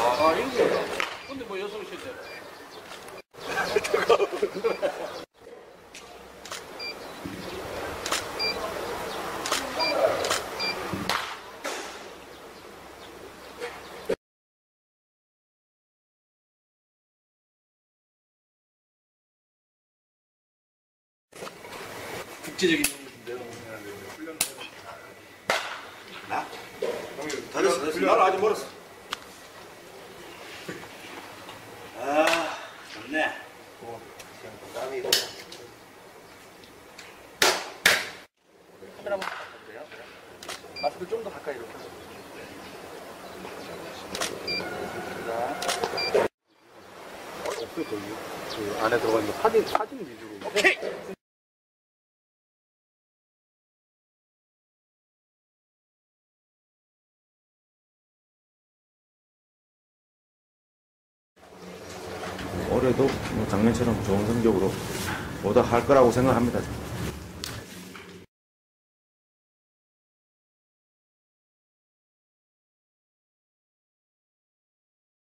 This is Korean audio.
아, 힘들어. 근데 뭐 여성 시대. 국제적인 나? 다 됐어, 됐어. 나는 아직 멀었어. 아, 좋네. 땀이. 카메라 한번 바꿔주세요. 마스크 좀 더 가까이 이렇게. 없어요 거의 그 안에 들어가 있는 거 사진 사진 위주로 오케이. 올해도 뭐 작년처럼 좋은 성적으로 오다 할 거라고 생각합니다.